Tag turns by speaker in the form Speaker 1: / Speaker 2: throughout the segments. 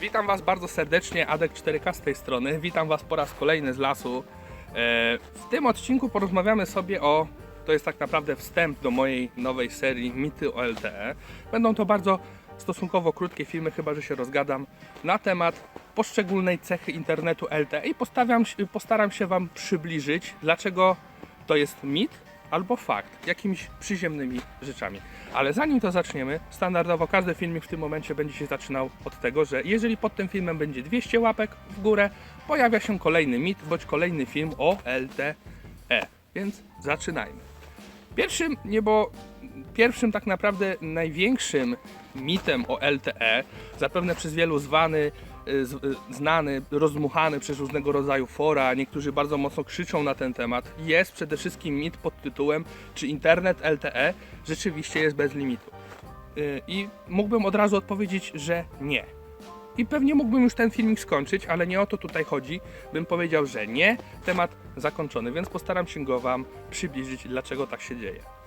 Speaker 1: Witam Was bardzo serdecznie, Adek 4K z tej strony. Witam Was po raz kolejny z lasu. E, W tym odcinku porozmawiamy sobie o. To jest tak naprawdę wstęp do mojej nowej serii Mity o LTE. Będą to bardzo stosunkowo krótkie filmy, chyba że się rozgadam, na temat poszczególnej cechy internetu LTE i postaram się Wam przybliżyć, dlaczego to jest mit albo fakt, jakimiś przyziemnymi rzeczami. Ale zanim to zaczniemy, standardowo każdy filmik w tym momencie będzie się zaczynał od tego, że jeżeli pod tym filmem będzie 200 łapek w górę, pojawia się kolejny mit bądź kolejny film o LTE. Więc zaczynajmy. Pierwszym, nie bo pierwszym tak naprawdę największym mitem o LTE, zapewne przez wielu zwany, znany, rozdmuchany przez różnego rodzaju fora, niektórzy bardzo mocno krzyczą na ten temat, jest przede wszystkim mit pod tytułem, czy internet LTE rzeczywiście jest bez limitu. Y, I mógłbym od razu odpowiedzieć, że nie. I pewnie mógłbym już ten filmik skończyć, ale nie o to tutaj chodzi. Bym powiedział, że nie, temat zakończony, więc postaram się go Wam przybliżyć, dlaczego tak się dzieje.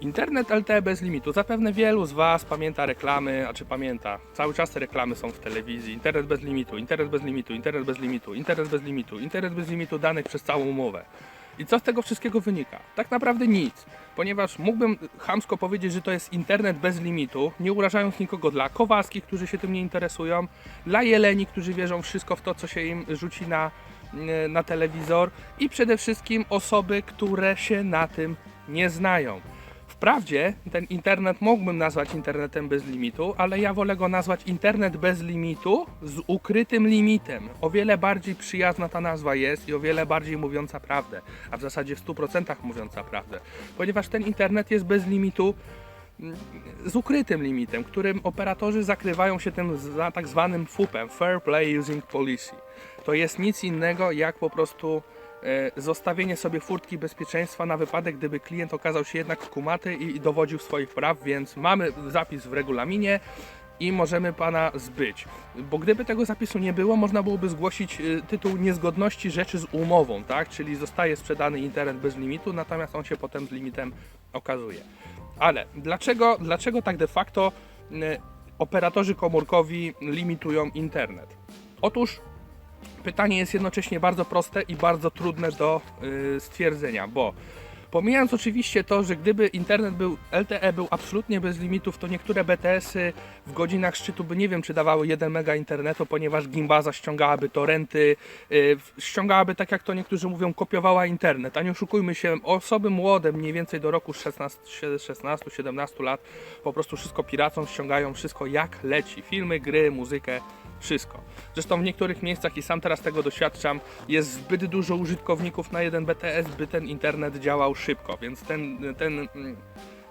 Speaker 1: Internet LTE bez limitu. Zapewne wielu z Was pamięta reklamy, a czy pamięta, cały czas te reklamy są w telewizji. Internet bez limitu, internet bez limitu, internet bez limitu, internet bez limitu, internet bez limitu danych przez całą umowę. I co z tego wszystkiego wynika? Tak naprawdę nic, ponieważ mógłbym chamsko powiedzieć, że to jest internet bez limitu, nie urażając nikogo dla Kowalskich, którzy się tym nie interesują, dla Jeleni, którzy wierzą wszystko w to, co się im rzuci na, na telewizor i przede wszystkim osoby, które się na tym nie znają. Wprawdzie ten internet mógłbym nazwać internetem bez limitu, ale ja wolę go nazwać internet bez limitu z ukrytym limitem. O wiele bardziej przyjazna ta nazwa jest i o wiele bardziej mówiąca prawdę, a w zasadzie w 100% mówiąca prawdę, ponieważ ten internet jest bez limitu mm, z ukrytym limitem, którym operatorzy zakrywają się tym tak zwanym FUP-em, Fair Play Using Policy. To jest nic innego jak po prostu zostawienie sobie furtki bezpieczeństwa na wypadek, gdyby klient okazał się jednak kumaty i, i dowodził swoich praw, więc mamy zapis w regulaminie i możemy pana zbyć. Bo gdyby tego zapisu nie było, można byłoby zgłosić e, tytuł niezgodności rzeczy z umową, tak? Czyli zostaje sprzedany internet bez limitu, natomiast on się potem z limitem okazuje. Ale dlaczego, dlaczego tak de facto e, operatorzy komórkowi limitują internet? Otóż pytanie jest jednocześnie bardzo proste i bardzo trudne do y, stwierdzenia, bo pomijając oczywiście to, że gdyby internet był LTE był absolutnie bez limitów, to niektóre BTS-y w godzinach szczytu by nie wiem czy dawały 1 mega internetu, ponieważ gimbaza ściągałaby torrenty, y, ściągałaby tak jak to niektórzy mówią, kopiowała internet, a nie oszukujmy się, osoby młode, mniej więcej do roku 16-17 lat, po prostu wszystko piracą, ściągają wszystko jak leci, filmy, gry, muzykę, wszystko. Zresztą w niektórych miejscach, i sam teraz tego doświadczam, jest zbyt dużo użytkowników na jeden BTS, by ten internet działał szybko, więc ten, ten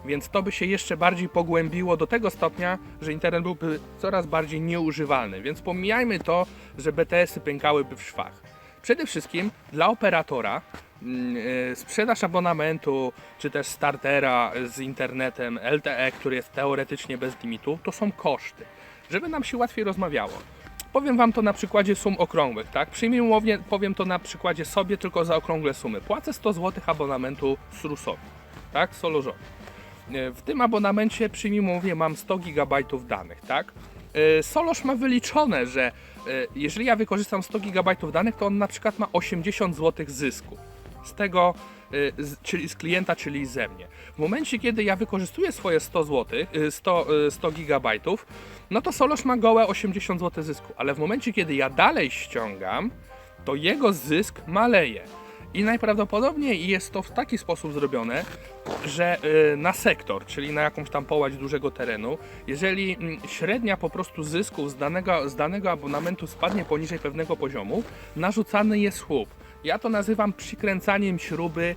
Speaker 1: więc to by się jeszcze bardziej pogłębiło do tego stopnia, że internet byłby coraz bardziej nieużywalny. Więc pomijajmy to, że BTS-y pękałyby w szwach. Przede wszystkim dla operatora mm, e, sprzedaż abonamentu czy też startera z internetem LTE, który jest teoretycznie bez limitu, to są koszty. Żeby nam się łatwiej rozmawiało. Powiem Wam to na przykładzie sum okrągłych, tak? Przyjmijmy powiem to na przykładzie sobie, tylko za okrągłe sumy. Płacę 100 zł abonamentu Srusowi, tak? Solorzowi. E, W tym abonamencie przyjmijmy mam 100 GB danych, tak? E, Solosz ma wyliczone, że e, jeżeli ja wykorzystam 100 GB danych, to on na przykład ma 80 zł zysku. Z tego, z, czyli z klienta, czyli ze mnie. W momencie, kiedy ja wykorzystuję swoje 100 zł, e, 100, e, 100 GB, no to Solosz ma gołe 80 zł zysku, ale w momencie, kiedy ja dalej ściągam, to jego zysk maleje. I najprawdopodobniej jest to w taki sposób zrobione, że y, na sektor, czyli na jakąś tam połać dużego terenu, jeżeli mm, średnia po prostu zysków z danego, z danego abonamentu spadnie poniżej pewnego poziomu, narzucany jest słup. Ja to nazywam przykręcaniem śruby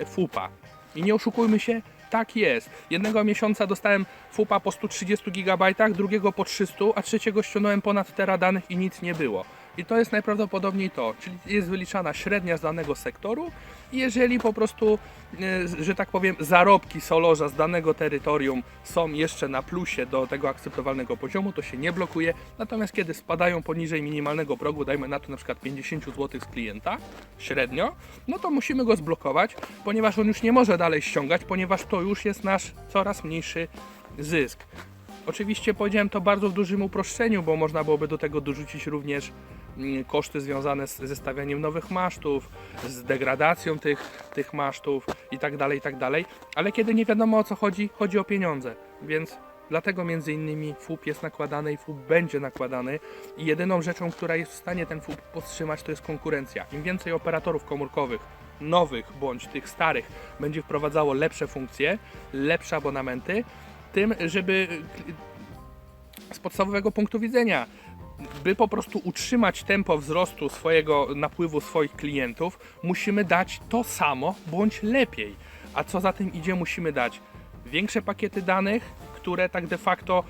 Speaker 1: y, FUPA. I nie oszukujmy się, tak jest. Jednego miesiąca dostałem FUPA po 130 GB, drugiego po 300, a trzeciego ściągnąłem ponad tera danych i nic nie było. I to jest najprawdopodobniej to, czyli jest wyliczana średnia z danego sektoru i jeżeli po prostu, e, że tak powiem, zarobki solorza z danego terytorium są jeszcze na plusie do tego akceptowalnego poziomu, to się nie blokuje. Natomiast kiedy spadają poniżej minimalnego progu, dajmy na to na przykład 50 zł z klienta średnio, no to musimy go zblokować, ponieważ on już nie może dalej ściągać, ponieważ to już jest nasz coraz mniejszy zysk. Oczywiście powiedziałem to bardzo w dużym uproszczeniu, bo można byłoby do tego dorzucić również koszty związane z zestawianiem nowych masztów, z degradacją tych, tych masztów i tak dalej, i tak dalej. Ale kiedy nie wiadomo o co chodzi, chodzi o pieniądze. Więc dlatego między innymi FUP jest nakładany i FUP będzie nakładany. I jedyną rzeczą, która jest w stanie ten FUP powstrzymać, to jest konkurencja. Im więcej operatorów komórkowych, nowych bądź tych starych, będzie wprowadzało lepsze funkcje, lepsze abonamenty, tym, żeby z podstawowego punktu widzenia, by po prostu utrzymać tempo wzrostu swojego napływu swoich klientów, musimy dać to samo bądź lepiej. A co za tym idzie, musimy dać większe pakiety danych, które tak de facto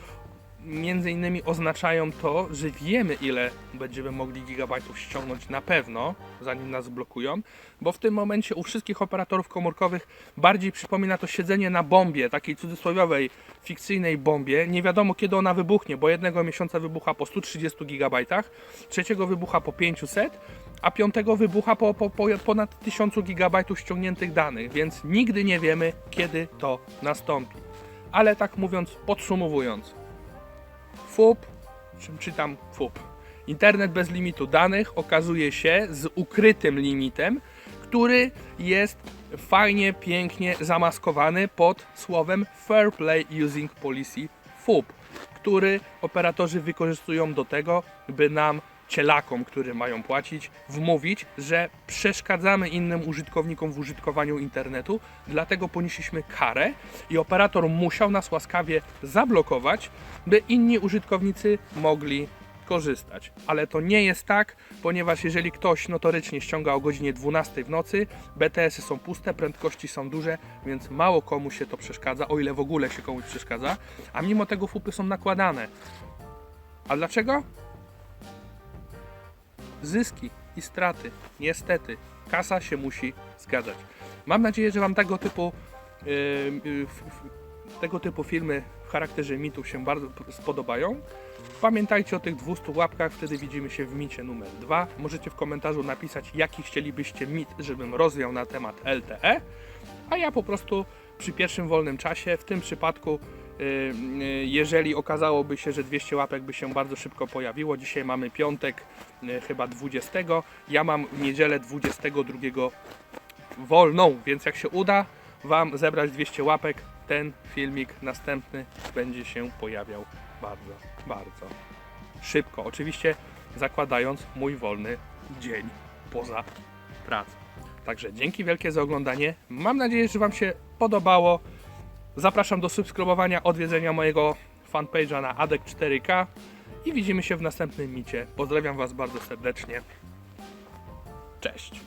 Speaker 1: między innymi oznaczają to, że wiemy ile będziemy mogli gigabajtów ściągnąć na pewno, zanim nas blokują, bo w tym momencie u wszystkich operatorów komórkowych bardziej przypomina to siedzenie na bombie, takiej cudzysłowiowej, fikcyjnej bombie. Nie wiadomo kiedy ona wybuchnie, bo jednego miesiąca wybucha po 130 gigabajtach, trzeciego wybucha po 500, a piątego wybucha po, po, po ponad 1000 gigabajtów ściągniętych danych, więc nigdy nie wiemy kiedy to nastąpi. Ale tak mówiąc, podsumowując, FUP, czym czytam FUP, internet bez limitu danych okazuje się z ukrytym limitem, który jest fajnie, pięknie zamaskowany pod słowem Fair Play Using Policy FUP, który operatorzy wykorzystują do tego, by nam cielakom, którzy mają płacić, wmówić, że przeszkadzamy innym użytkownikom w użytkowaniu internetu, dlatego ponieśliśmy karę i operator musiał nas łaskawie zablokować, by inni użytkownicy mogli korzystać. Ale to nie jest tak, ponieważ jeżeli ktoś notorycznie ściąga o godzinie 12 w nocy, BTS-y są puste, prędkości są duże, więc mało komu się to przeszkadza, o ile w ogóle się komuś przeszkadza, a mimo tego FUPy są nakładane. A dlaczego? Zyski i straty. Niestety, kasa się musi zgadzać. Mam nadzieję, że Wam tego typu, yy, yy, tego typu filmy w charakterze mitów się bardzo spodobają. Pamiętajcie o tych 200 łapkach, wtedy widzimy się w micie numer 2. Możecie w komentarzu napisać, jaki chcielibyście mit, żebym rozwiał na temat LTE, a ja po prostu przy pierwszym wolnym czasie, w tym przypadku jeżeli okazałoby się, że 200 łapek by się bardzo szybko pojawiło, dzisiaj mamy piątek, y, chyba 20, ja mam niedzielę 22 wolną, więc jak się uda Wam zebrać 200 łapek, ten filmik następny będzie się pojawiał bardzo, bardzo szybko. Oczywiście zakładając mój wolny dzień poza pracą. Także dzięki wielkie za oglądanie. Mam nadzieję, że Wam się podobało. Zapraszam do subskrybowania, odwiedzenia mojego fanpage'a na ADEK 4K i widzimy się w następnym micie. Pozdrawiam Was bardzo serdecznie. Cześć.